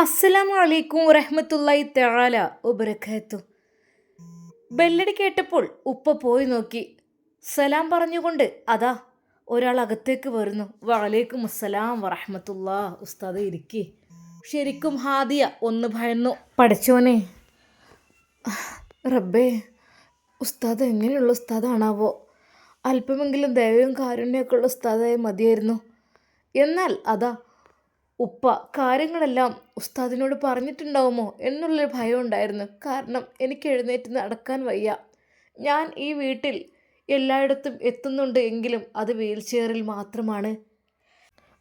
അസ്സലാമു അലൈക്കും റഹ്മത്തുല്ലായി തആല ഉപരക്കയത്തു ബെല്ലടി കേട്ടപ്പോൾ ഉപ്പ പോയി നോക്കി. സലാം പറഞ്ഞുകൊണ്ട് അതാ ഒരാൾ അകത്തേക്ക് വരുന്നു. വഅലൈക്കും അസ്സലാം വറഹ്മത്തുള്ളാ ഉസ്താദ് ഇരിക്കി. ശരിക്കും ഹാദിയ ഒന്ന് ഭയന്നു. പഠിച്ചോനെ. റബ്ബേ ഉസ്താദ് എങ്ങനെയുള്ള ഉസ്താദാണാവോ? അല്പമെങ്കിലും ദയവും കാരുണ്യമൊക്കെ ഉള്ള ഉസ്താദായി മതിയായിരുന്നു. എന്നാൽ അതാ ഉപ്പ കാര്യങ്ങളെല്ലാം ഉസ്താദിനോട് പറഞ്ഞിട്ടുണ്ടാവുമോ എന്നുള്ളൊരു ഭയം ഉണ്ടായിരുന്നു. കാരണം എനിക്ക് എഴുന്നേറ്റ് നടക്കാൻ വയ്യ. ഞാൻ ഈ വീട്ടിൽ എല്ലായിടത്തും എത്തുന്നുണ്ട് എങ്കിലും അത് വീൽ ചെയറിൽ മാത്രമാണ്.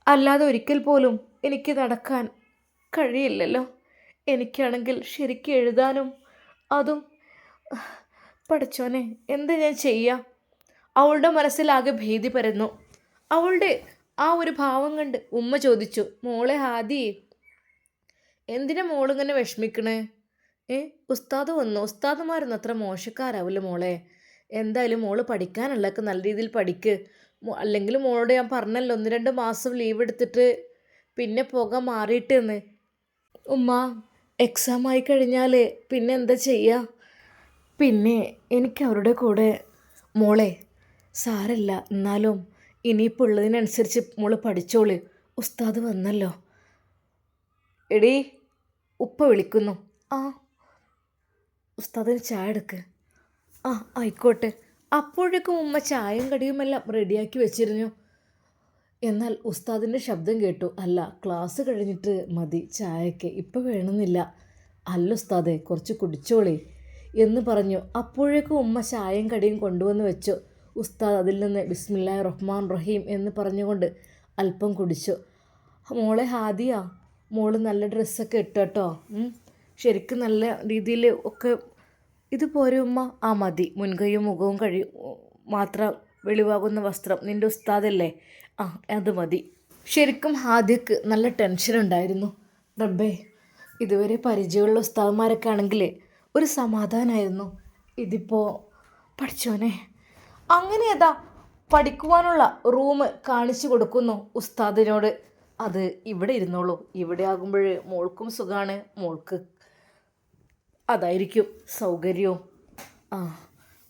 അല്ലാതെ ഒരിക്കൽ പോലും എനിക്ക് നടക്കാൻ കഴിയില്ലല്ലോ. എനിക്കാണെങ്കിൽ ശരിക്കും എഴുതാനും അതും പഠിച്ചോനെ എന്താ ഞാൻ ചെയ്യുക അവളുടെ മനസ്സിലാകെ ഭീതി പരന്നു. അവളുടെ ആ ഒരു ഭാവം കണ്ട് ഉമ്മ ചോദിച്ചു മോളെ ഹാദി എന്തിനാ മോളിങ്ങനെ വിഷമിക്കണേ? ഏ ഉസ്താദ് വന്നു? ഉസ്താദുമാരൊന്നും അത്ര മോശക്കാരാവില്ല മോളെ. എന്തായാലും മോൾ പഠിക്കാനുള്ളതൊക്കെ നല്ല രീതിയിൽ പഠിക്ക്. അല്ലെങ്കിൽ മോളോട് ഞാൻ പറഞ്ഞല്ലോ ഒന്ന് രണ്ട് മാസം ലീവ് എടുത്തിട്ട് പിന്നെ പോകാൻ മാറിയിട്ട് എന്ന് ഉമ്മ എക്സാം ആയി കഴിഞ്ഞാൽ പിന്നെ എന്താ ചെയ്യുക പിന്നെ എനിക്ക് അവരുടെ കൂടെ മോളെ സാരല്ല എന്നാലും ഇനിയിപ്പോൾ ഉള്ളതിനനുസരിച്ച് മോൾ പഠിച്ചോൾ. ഉസ്താദ് വന്നല്ലോ. എടി ഉപ്പ വിളിക്കുന്നു. ആ ഉസ്താദിന് ചായ എടുക്ക്. ആ ആയിക്കോട്ടെ. അപ്പോഴേക്കും ഉമ്മ ചായയും കടിയുമെല്ലാം റെഡിയാക്കി വെച്ചിരുന്നു. എന്നാൽ ഉസ്താദിന്റെ ശബ്ദം കേട്ടു. അല്ല ക്ലാസ് കഴിഞ്ഞിട്ട് മതി. ചായയ്ക്ക് ഇപ്പം വേണമെന്നില്ല. അല്ല ഉസ്താദെ കുറച്ച് കുടിച്ചോളേ എന്ന് പറഞ്ഞു. അപ്പോഴേക്കും ഉമ്മ ചായയും കടിയും കൊണ്ടുവന്ന് വെച്ചു. ഉസ്താദ് അതിൽ നിന്ന് ബിസ്മില്ലാ റഹ്മാൻ റഹീം എന്ന് പറഞ്ഞുകൊണ്ട് അല്പം കുടിച്ചു. മോളെ ഹാദിയ മോൾ നല്ല ഡ്രസ്സൊക്കെ ഇട്ടു കേട്ടോ. ശരിക്കും നല്ല രീതിയിൽ ഒക്കെ ഇത് പോരെ ഉമ്മ ആ മതി. മുൻകൈയും മുഖവും കഴി മാത്രം വെളിവാകുന്ന വസ്ത്രം നിന്റെ ഉസ്താദല്ലേ? ആ അത് മതി. ശരിക്കും ഹാദിയക്ക് നല്ല ടെൻഷൻ ഉണ്ടായിരുന്നു. റബ്ബേ ഇതുവരെ പരിചയമുള്ള ഉസ്താദന്മാരൊക്കെ ആണെങ്കിൽ ഒരു സമാധാനമായിരുന്നു ഇതിപ്പോൾ പഠിച്ചോനെ. അങ്ങനെ അതാ പഠിക്കുവാനുള്ള റൂം കാണിച്ചു കൊടുക്കുന്നു ഉസ്താദിനോട്. അത് ഇവിടെ ഇരുന്നോളൂ. ഇവിടെ ആകുമ്പോൾ മോൾക്കും സുഖമാണ് മോൾക്ക് അതായിരിക്കും സൗകര്യവും. ആ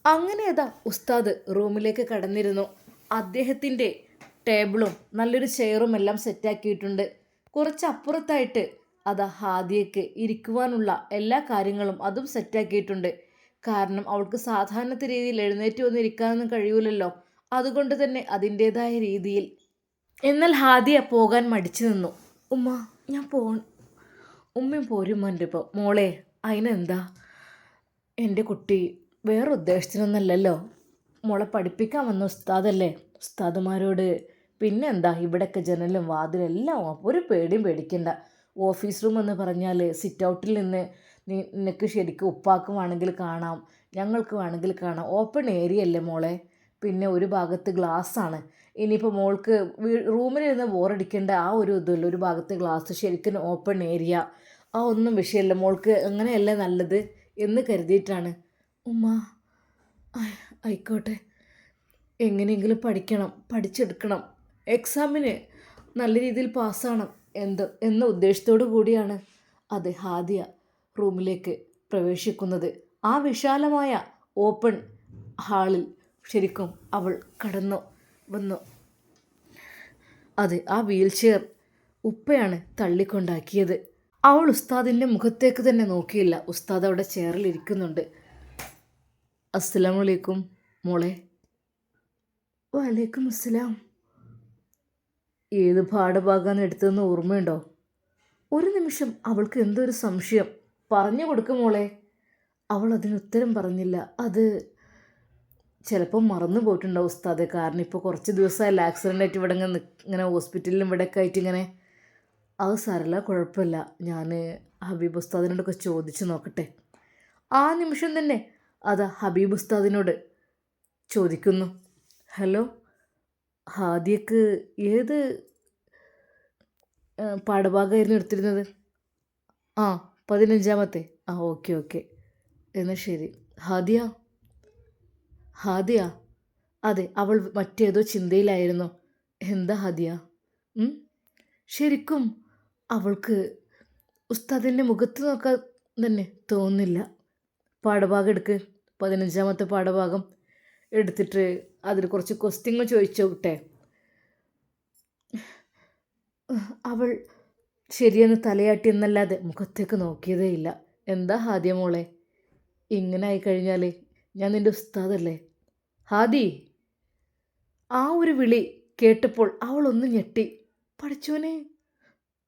അങ്ങനെ അതാ ഉസ്താദ് റൂമിലേക്ക് കടന്നിരുന്നു. അദ്ദേഹത്തിന്റെ ടേബിളും നല്ലൊരു ചെയറും എല്ലാം സെറ്റാക്കിയിട്ടുണ്ട്. കുറച്ചപ്പുറത്തായിട്ട് അതാ ഹാദിയക്ക് ഇരിക്കുവാനുള്ള എല്ലാ കാര്യങ്ങളും അതും സെറ്റാക്കിയിട്ടുണ്ട്. കാരണം അവൾക്ക് സാധാരണത്തെ രീതിയിൽ എഴുന്നേറ്റ് വന്നിരിക്കാനൊന്നും കഴിയൂലല്ലോ. അതുകൊണ്ട് തന്നെ അതിന്റേതായ രീതിയിൽ. എന്നാൽ ഹാദിയ പോകാൻ മടിച്ചു നിന്നു. ഉമ്മ ഞാൻ പോ ഉമ്മയും പോരും എന്റെ ഇപ്പോൾ മോളെ അതിനെന്താ എന്റെ കുട്ടി വേറെ ഉദ്ദേശത്തിനൊന്നല്ലല്ലോ മോളെ പഠിപ്പിക്കാൻ വന്ന ഉസ്താദല്ലേ? ഉസ്താദുമാരോട് പിന്നെ എന്താ ഇവിടെയൊക്കെ ജനലും വാതിലും എല്ലാം ഒരു പേടിയും പേടിക്കണ്ട. ഓഫീസ് റൂം എന്ന് പറഞ്ഞാൽ സിറ്റ് ഔട്ടിൽ നിന്ന് നിനക്ക് ശരിക്കും ഉപ്പാക്കും വേണമെങ്കിൽ കാണാം ഞങ്ങൾക്ക് വേണമെങ്കിൽ കാണാം. ഓപ്പൺ ഏരിയ അല്ലേ മോളെ? പിന്നെ ഒരു ഭാഗത്ത് ഗ്ലാസ് ആണ്. ഇനിയിപ്പോൾ മോൾക്ക് റൂമിലിരുന്ന് ബോറടിക്കേണ്ട ആ ഒരു ഇതുമില്ല. ഒരു ഭാഗത്ത് ഗ്ലാസ് ശരിക്കും ഓപ്പൺ ഏരിയ ആ ഒന്നും വിഷയമല്ല. മോൾക്ക് അങ്ങനെയല്ലേ നല്ലത് എന്ന് കരുതിയിട്ടാണ്. ഉമ്മ ആയ്, ആയിക്കോട്ടെ. എങ്ങനെയെങ്കിലും പഠിക്കണം പഠിച്ചെടുക്കണം. എക്സാമിന് നല്ല രീതിയിൽ പാസ്സാകണം എന്ത് എന്ന ഉദ്ദേശത്തോടു കൂടിയാണ് അതെ. ഹാദിയ റൂമിലേക്ക് പ്രവേശിക്കുന്നത്. ആ വിശാലമായ ഓപ്പൺ ഹാളിൽ ശരിക്കും അവൾ കടന്നു വന്നു. അതെ ആ വീൽ ചെയർ ഉപ്പയാണ് തള്ളിക്കൊണ്ടാക്കിയത്. അവൾ ഉസ്താദിന്റെ മുഖത്തേക്ക് തന്നെ നോക്കിയില്ല. ഉസ്താദ് അവിടെ ചെയറിൽ ഇരിക്കുന്നുണ്ട്. അസ്സലാമു അലൈക്കും മോളെ. വലൈക്കും അസ്സലാം. ഏത് പാഠഭാഗമാണ് എടുത്തതെന്ന് ഓർമ്മയുണ്ടോ? ഒരു നിമിഷം അവൾക്ക് എന്തൊരു സംശയം. പറഞ്ഞു കൊടുക്കും മോളെ. അവൾ അതിനുത്തരം പറഞ്ഞില്ല. അത് ചിലപ്പോൾ മറന്നു പോയിട്ടുണ്ടാവും ഉസ്താദ്. കാരണം ഇപ്പോൾ കുറച്ച് ദിവസമായില്ല ആക്സിഡന്റ് ആയിട്ട് ഇവിടെ ഇങ്ങനെ ഇങ്ങനെ ഹോസ്പിറ്റലിലും ഇവിടെയൊക്കെ ആയിട്ട് ഇങ്ങനെ. അത് സാരല്ല കുഴപ്പമില്ല. ഞാൻ ഹബീബ് ഉസ്താദിനോടൊക്കെ ചോദിച്ചു നോക്കട്ടെ. ആ നിമിഷം തന്നെ അത് ഹബീബ് ഉസ്താദിനോട് ചോദിക്കുന്നു. ഹലോ ഹാദിയക്ക് ഏത് പാഠഭാഗമായിരുന്നു എടുത്തിരുന്നത്? ആ പതിനഞ്ചാമത്തെ. ആ ഓക്കെ ഓക്കെ. എന്നാൽ ശരി. ഹാദിയ? ഹാദിയ? അതെ അവൾ മറ്റേതോ ചിന്തയിലായിരുന്നു. എന്താ ഹാദിയ? ശരിക്കും അവൾക്ക് ഉസ്താദിന്റെ മുഖത്ത് നോക്കാൻ തന്നെ തോന്നില്ല. പാഠഭാഗം എടുക്ക്. പതിനഞ്ചാമത്തെ പാഠഭാഗം എടുത്തിട്ട് അതിൽ കുറച്ച് ക്വസ്റ്റ്യങ്ങൾ ചോദിച്ചോട്ടെ. അവൾ ശരിയെന്ന് തലയാട്ടി എന്നല്ലാതെ മുഖത്തേക്ക് നോക്കിയതേ ഇല്ല. എന്താ ഹാദിയ മോളെ? ഇങ്ങനെ ആയിക്കഴിഞ്ഞാൽ ഞാൻ നിന്റെ ഉസ്താദല്ലേ? ഹാദി ആ ഒരു വിളി കേട്ടപ്പോൾ അവൾ ഒന്ന് ഞെട്ടി. പഠിച്ചോനെ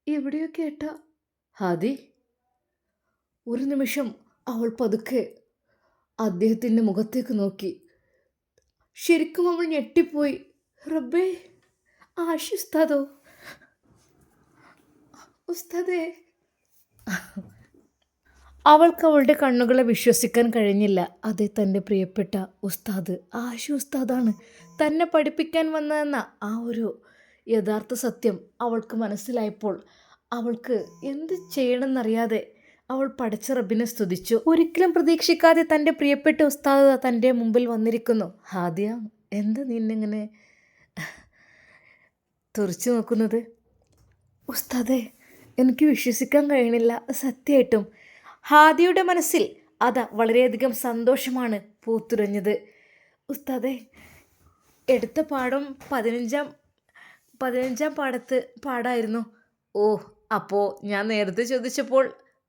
എവിടെയോ കേട്ട. ഹാദി ഒരു നിമിഷം അവൾ പതുക്കെ അദ്ദേഹത്തിന്റെ മുഖത്തേക്ക് നോക്കി. ശരിക്കും അവൾ ഞെട്ടിപ്പോയി. റബ്ബേ ആഷി ഉസ്താദോ. അവൾക്ക് അവളുടെ കണ്ണുകളെ വിശ്വസിക്കാൻ കഴിഞ്ഞില്ല. അതെ തന്റെ പ്രിയപ്പെട്ട ഉസ്താദ്. ആശു ഉസ്താദാണ്. തന്നെ പഠിപ്പിക്കാൻ വന്നതെന്ന ആ ഒരു യഥാർത്ഥ സത്യം അവൾക്ക് മനസ്സിലായപ്പോൾ അവൾക്ക് എന്ത് ചെയ്യണമെന്നറിയാതെ അവൾ പഠിച്ച റബ്ബിനെ സ്തുതിച്ചു. ഒരിക്കലും പ്രതീക്ഷിക്കാതെ തന്റെ പ്രിയപ്പെട്ട ഉസ്താദ് തന്റെ മുമ്പിൽ വന്നിരിക്കുന്നു. ഹാദിയ എന്താ നിന്നിങ്ങനെ തുറച്ചു നോക്കുന്നത്? ഉസ്താദേ എനിക്ക് വിശ്വസിക്കാൻ കഴിയണില്ല സത്യമായിട്ടും ഹാദിയുടെ മനസ്സിൽ അതാ വളരെയധികം സന്തോഷമാണ് പൂത്തുരഞ്ഞത്. ഉസ്താദെ എടുത്ത പാഠം പതിനഞ്ചാം പതിനഞ്ചാം പാടത്ത് പാടായിരുന്നു ഓ അപ്പോൾ ഞാൻ നേരത്തെ ചോദിച്ചപ്പോൾ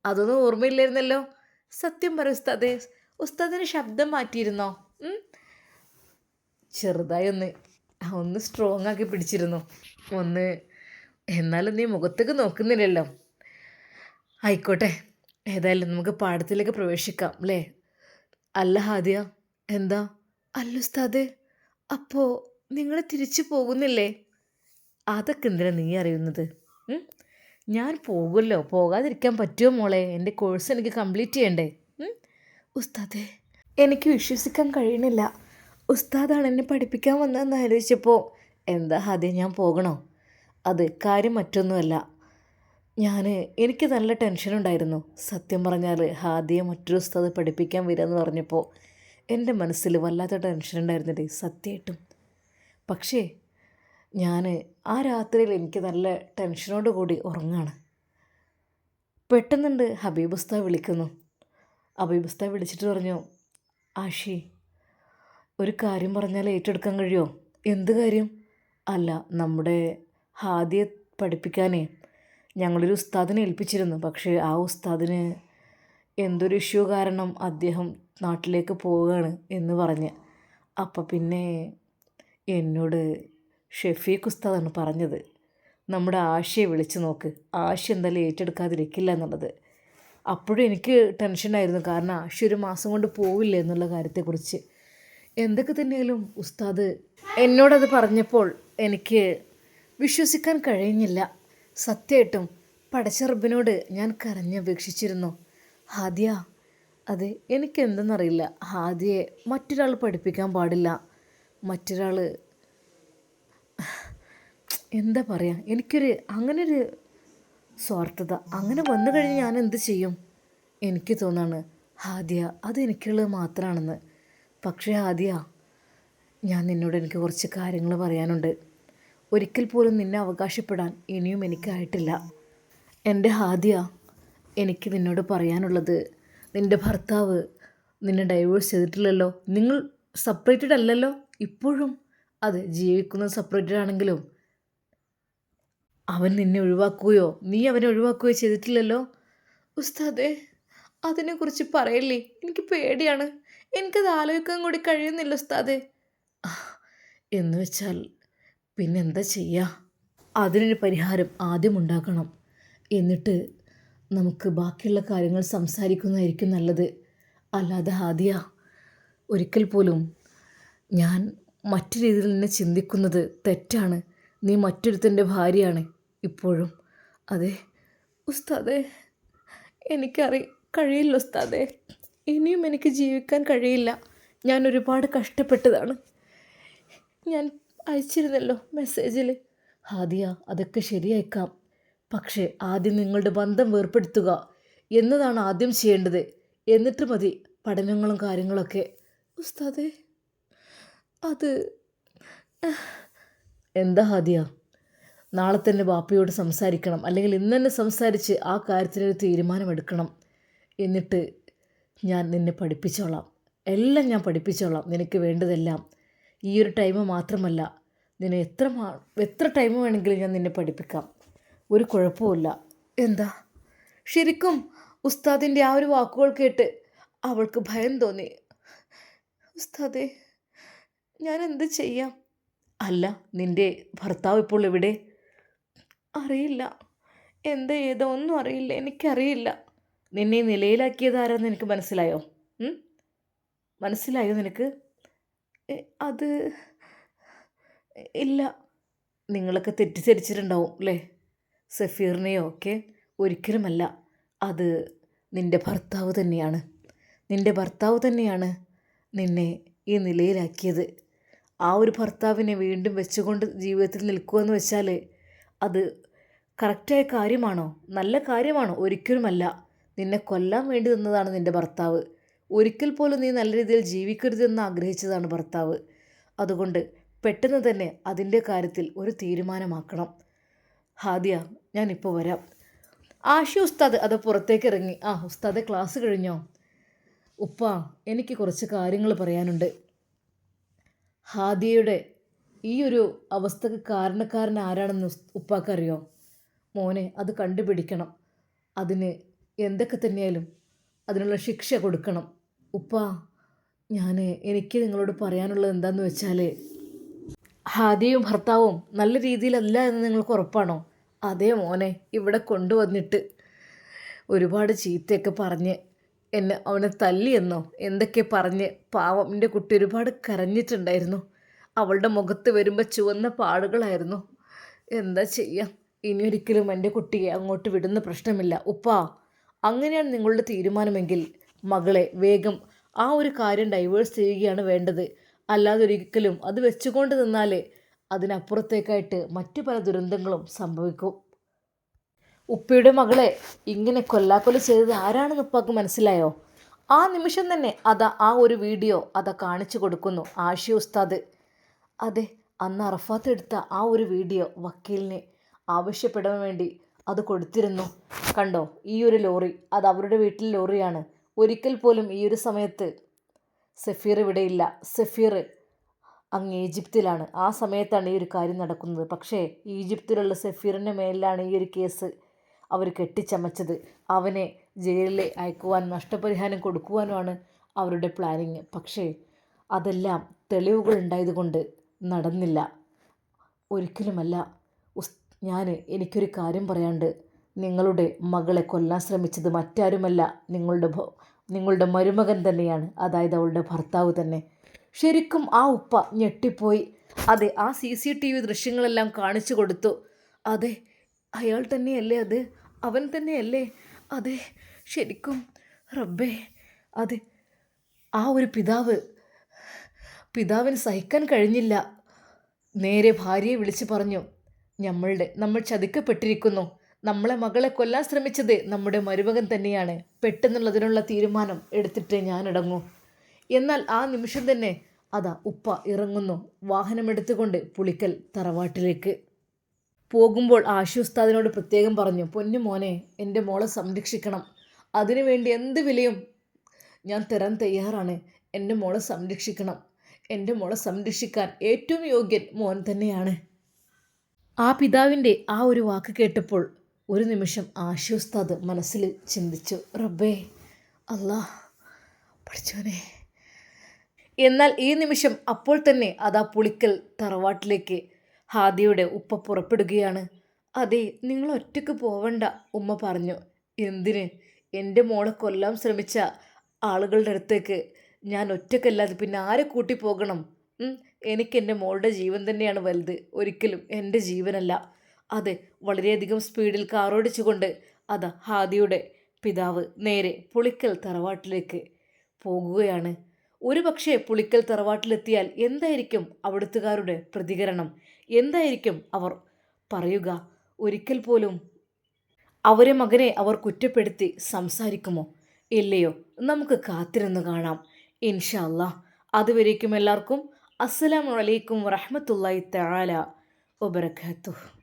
അതൊന്നും ഓർമ്മയില്ലായിരുന്നല്ലോ. സത്യം പറ ഉസ്താദെ ഉസ്താദിന് ശബ്ദം മാറ്റിയിരുന്നോ? ചെറുതായി ഒന്ന് ഒന്ന് സ്ട്രോങ് ആക്കി പിടിച്ചിരുന്നു. ഒന്ന് എന്നാലും നീ മുഖത്തേക്ക് നോക്കുന്നില്ലല്ലോ. ആയിക്കോട്ടെ ഏതായാലും നമുക്ക് പാഠത്തിലേക്ക് പ്രവേശിക്കാം അല്ലേ? അല്ല ഹാദിയ എന്താ? അല്ല ഉസ്താദേ അപ്പോൾ നിങ്ങൾ തിരിച്ചു പോകുന്നില്ലേ? അതൊക്കെ എന്തിനാ നീ അറിയുന്നത്? ഞാൻ പോകുമല്ലോ പോകാതിരിക്കാൻ പറ്റുമോ മോളെ? എന്റെ കോഴ്സ് എനിക്ക് കംപ്ലീറ്റ് ചെയ്യണ്ടേ? ഉസ്താദേ എനിക്ക് വിശ്വസിക്കാൻ കഴിയണില്ല. ഉസ്താദാണ് എന്നെ പഠിപ്പിക്കാൻ വന്നതെന്ന് ആലോചിച്ചപ്പോൾ എന്താ ഹാദിയ ഞാൻ പോകണോ? അത് കാര്യം മറ്റൊന്നുമല്ല. ഞാൻ എനിക്ക് നല്ല ടെൻഷനുണ്ടായിരുന്നു. സത്യം പറഞ്ഞാൽ ഹാദിയെ മറ്റൊരു ഉസ്താദ് പഠിപ്പിക്കാൻ വരികയെന്ന് പറഞ്ഞപ്പോൾ എന്റെ മനസ്സിൽ വല്ലാത്ത ടെൻഷൻ സത്യമായിട്ടും പക്ഷേ ഞാൻ ആ രാത്രിയിൽ എനിക്ക് നല്ല ടെൻഷനോട് കൂടി ഉറങ്ങാണ്. പെട്ടെന്നുണ്ട് ഹബീബ് ഉസ്താദ് വിളിക്കുന്നു. ഹബീബ് ഉസ്താദ് വിളിച്ചിട്ട് പറഞ്ഞു ആഷി ഒരു കാര്യം പറഞ്ഞാൽ ഏറ്റെടുക്കാൻ കഴിയുമോ എന്ത് കാര്യം? അല്ല നമ്മുടെ ഹാദിയെ പഠിപ്പിക്കാനേ ഞങ്ങളൊരു ഉസ്താദിനെ ഏൽപ്പിച്ചിരുന്നു. പക്ഷേ ആ ഉസ്താദിന് എന്തൊരു ഇഷ്യൂ കാരണം അദ്ദേഹം നാട്ടിലേക്ക് പോവുകയാണ് എന്ന് പറഞ്ഞ്. അപ്പം പിന്നെ എന്നോട് ഷെഫീഖ് ഉസ്താദാണ് പറഞ്ഞത്. നമ്മുടെ ആശയെ വിളിച്ചു നോക്ക്. ആശ എന്തായാലും ഏറ്റെടുക്കാതിരിക്കില്ല എന്നുള്ളത്. അപ്പോഴും എനിക്ക് ടെൻഷനായിരുന്നു കാരണം ആശ ഒരു മാസം കൊണ്ട് പോവില്ല എന്നുള്ള കാര്യത്തെക്കുറിച്ച്. എന്തൊക്കെ തന്നെയാലും ഉസ്താദ് എന്നോടത് പറഞ്ഞപ്പോൾ എനിക്ക് വിശ്വസിക്കാൻ കഴിഞ്ഞില്ല. സത്യമായിട്ടും പടച്ചറബിനോട് ഞാൻ കരഞ്ഞപേക്ഷിച്ചിരുന്നു. ഹാദിയ അതെ എനിക്കെന്തെന്നറിയില്ല. ഹാദിയെ മറ്റൊരാൾ പഠിപ്പിക്കാൻ പാടില്ല. മറ്റൊരാൾ എന്താ പറയുക എനിക്കൊരു അങ്ങനൊരു സ്വാർത്ഥത. അങ്ങനെ വന്നു കഴിഞ്ഞ് ഞാൻ എന്ത് ചെയ്യും? എനിക്ക് തോന്നാണ് ഹാദിയ അത് എനിക്കുള്ളത് മാത്രമാണെന്ന് പക്ഷേ ഹാദിയ ഞാൻ നിന്നോട് എനിക്ക് കുറച്ച് കാര്യങ്ങൾ പറയാനുണ്ട്. ഒരിക്കൽ പോലും നിന്നെ അവകാശപ്പെടാൻ ഇനിയും എനിക്കായിട്ടില്ല. എന്റെ ഹാദിയ എനിക്ക് നിന്നോട് പറയാനുള്ളത് നിന്റെ ഭർത്താവ് നിന്നെ ഡൈവേഴ്സ് ചെയ്തിട്ടില്ലല്ലോ. നിങ്ങൾ സെപ്പറേറ്റഡ് അല്ലല്ലോ? ഇപ്പോഴും അതെ ജീവിക്കുന്നത് സെപ്പറേറ്റഡ് ആണെങ്കിലും അവൻ നിന്നെ ഒഴിവാക്കുകയോ നീ അവനെ ഒഴിവാക്കുകയോ ചെയ്തിട്ടില്ലല്ലോ? ഉസ്താദേ അതിനെക്കുറിച്ച് പറയല്ലേ? എനിക്ക് പേടിയാണ്. എനിക്കത് ആലോചിക്കാൻ കൂടി കഴിയുന്നില്ല ഉസ്താദേ. എന്ന് വെച്ചാൽ പിന്നെന്താ ചെയ്യുക അതിനൊരു പരിഹാരം ആദ്യം ഉണ്ടാക്കണം. എന്നിട്ട് നമുക്ക് ബാക്കിയുള്ള കാര്യങ്ങൾ സംസാരിക്കുന്നതായിരിക്കും നല്ലത്. അല്ലാതെ ഹാദിയ ഒരിക്കൽ പോലും ഞാൻ മറ്റു രീതിയിൽ നിന്നെ ചിന്തിക്കുന്നത് തെറ്റാണ്. നീ മറ്റൊരുത്തന്റെ ഭാര്യയാണ് ഇപ്പോഴും. അതെ ഉസ്താദേ എനിക്കറി കഴിയില്ല ഉസ്താദേ. ഇനിയും എനിക്ക് ജീവിക്കാൻ കഴിയില്ല. ഞാൻ ഒരുപാട് കഷ്ടപ്പെട്ടതാണ്. ഞാൻ അയച്ചിരുന്നല്ലോ മെസ്സേജിൽ ഹാദിയ അതൊക്കെ ശരിയാക്കാം പക്ഷേ ആദ്യം നിങ്ങളുടെ ബന്ധം വേർപ്പെടുത്തുക. എന്നതാണ് ആദ്യം ചെയ്യേണ്ടത്. എന്നിട്ട് മതി പഠനങ്ങളും കാര്യങ്ങളൊക്കെ. ഉസ്താദേ അത് എന്താ ഹാദിയ? നാളെ തന്നെ ബാപ്പയോട് സംസാരിക്കണം. അല്ലെങ്കിൽ ഇന്ന് തന്നെ സംസാരിച്ച് ആ കാര്യത്തിനൊരു തീരുമാനമെടുക്കണം. എന്നിട്ട് ഞാൻ നിന്നെ പഠിപ്പിച്ചോളാം. എല്ലാം ഞാൻ പഠിപ്പിച്ചോളാം. നിനക്ക് വേണ്ടതെല്ലാം. ഈ ഒരു ടൈം മാത്രമല്ല നിന്നെ എത്ര എത്ര ടൈം വേണമെങ്കിലും ഞാൻ നിന്നെ പഠിപ്പിക്കാം. ഒരു കുഴപ്പമില്ല എന്താ? ശരിക്കും ഉസ്താദിന്റെ ആ ഒരു വാക്കുകൾ കേട്ട് അവൾക്ക് ഭയം തോന്നി. ഉസ്താദേ ഞാൻ എന്ത് ചെയ്യാം? അല്ല നിന്റെ ഭർത്താവ് ഇപ്പോൾ എവിടെ? അറിയില്ല. എന്താ ഏതോ ഒന്നും അറിയില്ല എനിക്കറിയില്ല. നിന്നെ നിലയിലാക്കിയതാരെന്ന് നിലയിലാക്കിയത് എനിക്ക് മനസ്സിലായോ? മനസ്സിലായോ നിനക്ക്? അത് ഇല്ല. നിങ്ങളൊക്കെ തെറ്റിദ്ധരിച്ചിട്ടുണ്ടാവും അല്ലേ സഫീറിനെയോ ഒക്കെ ഒരിക്കലുമല്ല. അത് നിന്റെ ഭർത്താവ് തന്നെയാണ്. നിന്റെ ഭർത്താവ് തന്നെയാണ് നിന്നെ ഈ നിലയിലാക്കിയത്. ആ ഒരു ഭർത്താവിനെ വീണ്ടും വെച്ചുകൊണ്ട് ജീവിതത്തിൽ നിൽക്കുകയെന്ന് വെച്ചാൽ അത് കറക്റ്റായ കാര്യമാണോ? നല്ല കാര്യമാണോ? ഒരിക്കലുമല്ല. നിന്നെ കൊല്ലാൻ വേണ്ടി നിന്നതാണ് നിന്റെ ഭർത്താവ്. ഒരിക്കൽ പോലും നീ നല്ല രീതിയിൽ ജീവിക്കരുതെന്ന് ആഗ്രഹിച്ചതാണ് ഭർത്താവ്. അതുകൊണ്ട് പെട്ടെന്ന് തന്നെ അതിന്റെ കാര്യത്തിൽ ഒരു തീരുമാനമാക്കണം. ഹാദിയ ഞാനിപ്പോൾ വരാം. ആഷി ഉസ്താദ് അത് പുറത്തേക്ക് ഇറങ്ങി. ആ ഉസ്താദ് ക്ലാസ് കഴിഞ്ഞോ? ഉപ്പ എനിക്ക് കുറച്ച് കാര്യങ്ങൾ പറയാനുണ്ട്. ഹാദിയയുടെ ഈ ഒരു അവസ്ഥക്ക് കാരണക്കാരൻ ആരാണെന്ന് ഉപ്പാക്കറിയോ? മോനെ അത് കണ്ടുപിടിക്കണം. അതിന് എന്തൊക്കെ തന്നെയാലും അതിനുള്ള ശിക്ഷ കൊടുക്കണം. ഉപ്പ ഞാൻ എനിക്ക് നിങ്ങളോട് പറയാനുള്ളത് എന്താണെന്ന് വെച്ചാൽ ഹാദിയും ഭർത്താവും നല്ല രീതിയിലല്ല എന്ന് നിങ്ങൾക്ക് ഉറപ്പാണോ? അതേ മോനെ ഇവിടെ കൊണ്ടുവന്നിട്ട് ഒരുപാട് ചീത്തയൊക്കെ പറഞ്ഞ് എന്നെ അവനെ തല്ലിയെന്നോ എന്തൊക്കെ പറഞ്ഞ് പാവം എന്റെ കുട്ടി ഒരുപാട് കരഞ്ഞിട്ടുണ്ടായിരുന്നു. അവളുടെ മുഖത്ത് വരുമ്പോൾ ചുവന്ന പാടുകളായിരുന്നു. എന്താ ചെയ്യാം? ഇനി ഒരിക്കലും എന്റെ കുട്ടിയെ അങ്ങോട്ട് വിടുന്ന പ്രശ്നമില്ല. ഉപ്പാ അങ്ങനെയാണ് നിങ്ങളുടെ തീരുമാനമെങ്കിൽ മകളെ വേഗം ആ ഒരു കാര്യം ഡൈവേഴ്സ് ചെയ്യുകയാണ് വേണ്ടത്. അല്ലാതെ ഒരിക്കലും അത് വെച്ചുകൊണ്ട് നിന്നാലേ അതിനപ്പുറത്തേക്കായിട്ട് മറ്റു പല ദുരന്തങ്ങളും സംഭവിക്കും. ഉപ്പയുടെ മകളെ ഇങ്ങനെ കൊല്ലാക്കൊല ചെയ്തത് ആരാണെന്ന് ഉപ്പാക്ക് മനസ്സിലായോ? ആ നിമിഷം തന്നെ അതാ ആ ഒരു വീഡിയോ അതാ കാണിച്ചു കൊടുക്കുന്നു ആഷി ഉസ്താദ്. അതെ അന്ന് അറഫാത്ത് എടുത്ത ആ ഒരു വീഡിയോ വക്കീലിനെ ആവശ്യപ്പെടാൻ വേണ്ടി അത് കൊടുത്തിരുന്നു. കണ്ടോ ഈ ഒരു ലോറി അത് അവരുടെ വീട്ടിലെ ലോറിയാണ്. ഒരിക്കൽ പോലും ഈ ഒരു സമയത്ത് സഫീർ ഇവിടെയില്ല സഫീർ അങ്ങ് ഈജിപ്തിലാണ്. ആ സമയത്താണ് ഈ ഒരു കാര്യം നടക്കുന്നത്. പക്ഷേ ഈജിപ്തിലുള്ള സഫീറിന്റെ മേലിലാണ് ഈ ഒരു കേസ് അവർ കെട്ടിച്ചമച്ചത്. അവനെ ജയിലിൽ അയക്കുവാൻ നഷ്ടപരിഹാരം കൊടുക്കുവാനുമാണ് അവരുടെ പ്ലാനിങ്. പക്ഷേ അതെല്ലാം തെളിവുകൾ ഉണ്ടായതുകൊണ്ട് നടന്നില്ല. ഒരിക്കലുമല്ല ഉസ് ഞാൻ എനിക്കൊരു കാര്യം പറയാണ്ട് നിങ്ങളുടെ മകളെ കൊല്ലാൻ ശ്രമിച്ചത് മറ്റാരുമല്ല. നിങ്ങളുടെ നിങ്ങളുടെ മരുമകൻ തന്നെയാണ്. അതായത് അവളുടെ ഭർത്താവ് തന്നെ. ശരിക്കും ആ ഉപ്പ ഞെട്ടിപ്പോയി. അതെ ആ സി സി ടി വി ദൃശ്യങ്ങളെല്ലാം കാണിച്ചു കൊടുത്തു. അതെ അയാൾ തന്നെയല്ലേ അത്? അവൻ തന്നെയല്ലേ? അതെ ശരിക്കും. റബ്ബേ അതെ. ആ ഒരു പിതാവ്. പിതാവിന് സഹിക്കാൻ കഴിഞ്ഞില്ല. നേരെ ഭാര്യയെ വിളിച്ചു പറഞ്ഞു. നമ്മളുടെ നമ്മൾ ചതിക്കപ്പെട്ടിരിക്കുന്നു. നമ്മളെ മകളെ കൊല്ലാൻ ശ്രമിച്ചത് നമ്മുടെ മരുമകൻ തന്നെയാണ്. പെട്ടെന്നുള്ളതിനുള്ള തീരുമാനം എടുത്തിട്ട് ഞാൻ എന്നാൽ ആ നിമിഷം തന്നെ അതാ ഉപ്പ ഇറങ്ങുന്നു. വാഹനമെടുത്തുകൊണ്ട് പുളിക്കൽ തറവാട്ടിലേക്ക്. പോകുമ്പോൾ ആശു ഉസ്താദിനോട് പ്രത്യേകം പറഞ്ഞു പൊന്നു മോനെ എന്റെ മോളെ സംരക്ഷിക്കണം. അതിനുവേണ്ടി എന്ത് വിലയും ഞാൻ തരാൻ തയ്യാറാണ്. എന്റെ മോളെ സംരക്ഷിക്കണം. എന്റെ മോളെ സംരക്ഷിക്കാൻ ഏറ്റവും യോഗ്യൻ മോൻ തന്നെയാണ്. ആ പിതാവിന്റെ ആ ഒരു വാക്ക് കേട്ടപ്പോൾ ഒരു നിമിഷം ആശ്വസ്താദ് മനസ്സിൽ ചിന്തിച്ചു. റബ്ബേ അല്ലാ പഠിച്ചോനെ എന്നാൽ ഈ നിമിഷം അപ്പോൾ തന്നെ അതാ പുളിക്കൽ തറവാട്ടിലേക്ക് ഹാദിയുടെ ഉപ്പ പുറപ്പെടുകയാണ്. അതെ നിങ്ങൾ ഒറ്റയ്ക്ക് പോവണ്ട ഉമ്മ പറഞ്ഞു. എന്തിന്? എന്റെ മോളെ കൊല്ലാൻ ശ്രമിച്ച ആളുകളുടെ അടുത്തേക്ക് ഞാൻ ഒറ്റയ്ക്കല്ലാതെ പിന്നെ ആരെ കൂട്ടി പോകണം എനിക്ക് എന്റെ മോളുടെ ജീവൻ തന്നെയാണ് വലുത്. ഒരിക്കലും എന്റെ ജീവനല്ല. അതെ വളരെയധികം സ്പീഡിൽ കാറോടിച്ചുകൊണ്ട് അതാ ഹാദിയുടെ പിതാവ് നേരെ പുളിക്കൽ തറവാട്ടിലേക്ക് പോകുകയാണ്. ഒരു പക്ഷേ പുളിക്കൽ തറവാട്ടിലെത്തിയാൽ എന്തായിരിക്കും അവിടുത്തുകാരുടെ പ്രതികരണം? എന്തായിരിക്കും അവർ പറയുക? ഒരിക്കൽ പോലും അവരെ മകനെ അവർ കുറ്റപ്പെടുത്തി സംസാരിക്കുമോ? ഇല്ലയോ? നമുക്ക് കാത്തിരുന്ന് കാണാം. ഇൻഷാ അല്ലാ അതുവരേക്കും എല്ലാവർക്കും അസ്സലാമു അലൈക്കും വറഹ്മത്തുള്ളാഹി തആല വബറകാതുഹു.